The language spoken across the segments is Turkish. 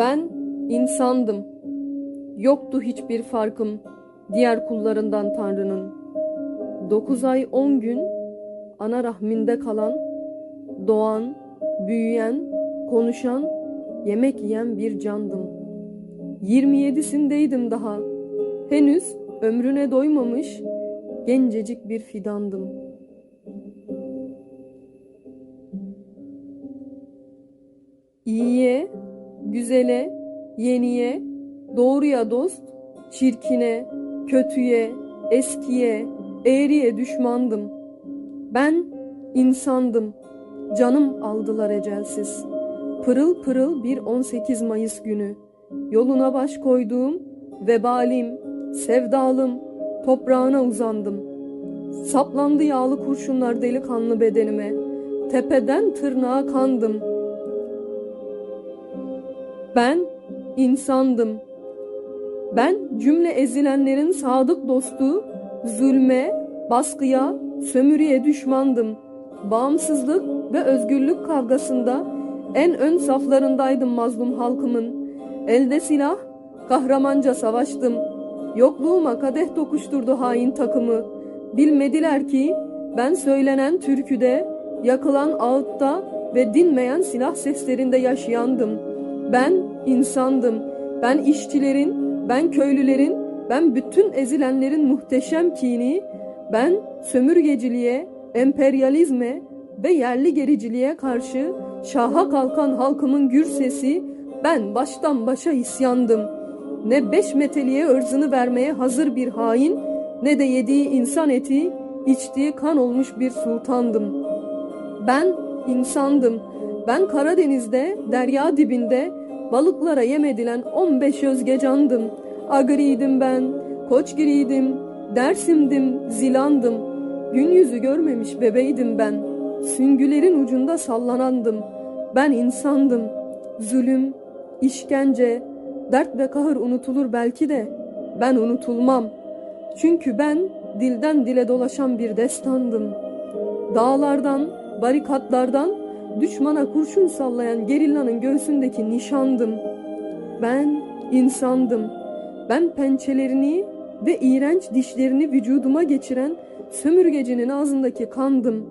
Ben insandım. Yoktu hiçbir farkım diğer kullarından Tanrı'nın. Dokuz ay on gün ana rahminde kalan, doğan, büyüyen, konuşan, yemek yiyen bir candım. 27'sindeydim daha. Henüz ömrüne doymamış gencecik bir fidandım. Güzele, yeniye, doğruya dost, çirkine, kötüye, eskiye, eğriye düşmandım. Ben insandım. Canım aldılar ecelsiz. Pırıl pırıl bir 18 Mayıs günü. Yoluna baş koyduğum vebalim, sevdalım, toprağına uzandım. Saplandı yağlı kurşunlar delikanlı bedenime. Tepeden tırnağa kandım. Ben insandım. Ben cümle ezilenlerin sadık dostu, zulme, baskıya, sömürüye düşmandım. Bağımsızlık ve özgürlük kavgasında en ön saflarındaydım mazlum halkımın. Elde silah, kahramanca savaştım. Yokluğuma kadeh tokuşturdu hain takımı. Bilmediler ki ben söylenen türküde, yakılan ağıtta ve dinmeyen silah seslerinde yaşayandım. Ben insandım. Ben işçilerin, ben köylülerin, ben bütün ezilenlerin muhteşem kini, ben sömürgeciliğe, emperyalizme ve yerli gericiliğe karşı şaha kalkan halkımın gür sesi, ben baştan başa isyandım. Ne beş meteliğe ırzını vermeye hazır bir hain, ne de yediği insan eti, içtiği kan olmuş bir sultandım. Ben insandım. Ben Karadeniz'de, derya dibinde, balıklara yem edilen 15 özgecandım. Agriydim ben, koçgiriydim, dersimdim, zilandım. Gün yüzü görmemiş bebeydim ben. Süngülerin ucunda sallanandım. Ben insandım. Zulüm, işkence, dert ve kahır unutulur belki de. Ben unutulmam. Çünkü ben dilden dile dolaşan bir destandım. Dağlardan, barikatlardan düşmana kurşun sallayan gerillanın göğsündeki nişandım. Ben insandım. Ben pençelerini ve iğrenç dişlerini vücuduma geçiren sömürgecinin ağzındaki kandım.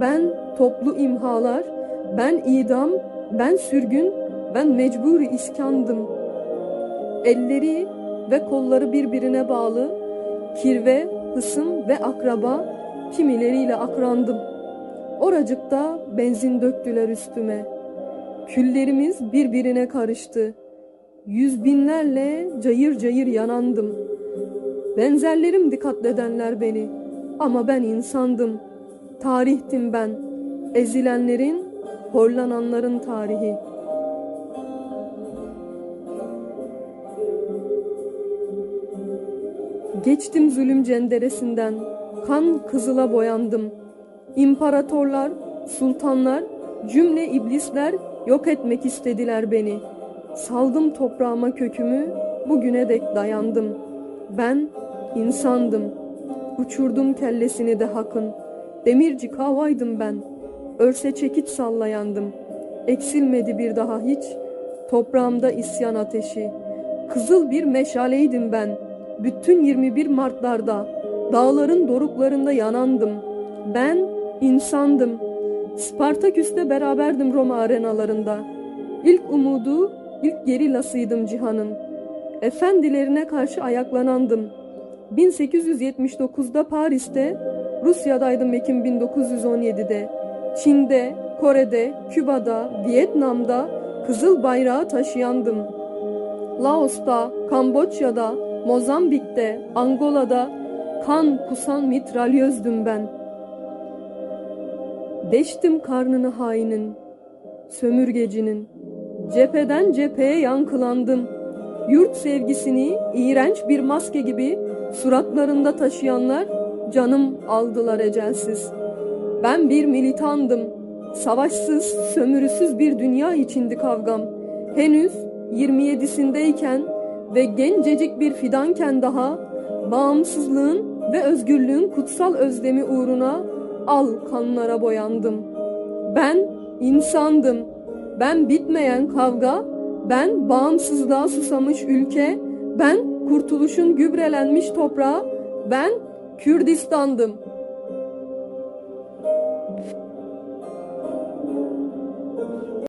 Ben toplu imhalar, ben idam, ben sürgün, ben mecburi iskandım. Elleri ve kolları birbirine bağlı, kirve, hısım ve akraba, kimileriyle akrandım. Oracıkta benzin döktüler üstüme. Küllerimiz birbirine karıştı. Yüz binlerle cayır cayır yanandım. Benzerlerim katledenler beni. Ama ben insandım. Tarihtim ben. Ezilenlerin, horlananların tarihi. Geçtim zulüm cenderesinden. Kan kızıla boyandım. İmparatorlar, sultanlar, cümle iblisler yok etmek istediler beni. Saldım toprağıma kökümü, bugüne dek dayandım. Ben insandım. Uçurdum kellesini de hakın. Demirci kavaydım ben. Örse çekiç sallayandım. Eksilmedi bir daha hiç. Toprağımda isyan ateşi. Kızıl bir meşaleydim ben. Bütün 21 Mart'larda dağların doruklarında yanandım. Ben insandım. Spartaküs'te beraberdim Roma arenalarında. İlk umudu, ilk gerilasıydım cihanın. Efendilerine karşı ayaklanandım. 1879'da Paris'te, Rusya'daydım Ekim 1917'de. Çin'de, Kore'de, Küba'da, Vietnam'da kızıl bayrağı taşıyandım. Laos'ta, Kamboçya'da, Mozambik'te, Angola'da kan kusan mitralyözdüm ben. Deştim karnını hainin, sömürgecinin. Cepheden cepheye yankılandım. Yurt sevgisini iğrenç bir maske gibi suratlarında taşıyanlar canım aldılar ecelsiz. Ben bir militandım. Savaşsız, sömürüsüz bir dünya içindi kavgam. Henüz 27'sindeyken ve gencecik bir fidanken daha bağımsızlığın ve özgürlüğün kutsal özlemi uğruna al kanlara boyandım. Ben insandım. Ben bitmeyen kavga, Ben bağımsızlığa susamış ülke, ben kurtuluşun gübrelenmiş toprağı, ben Kürdistan'dım.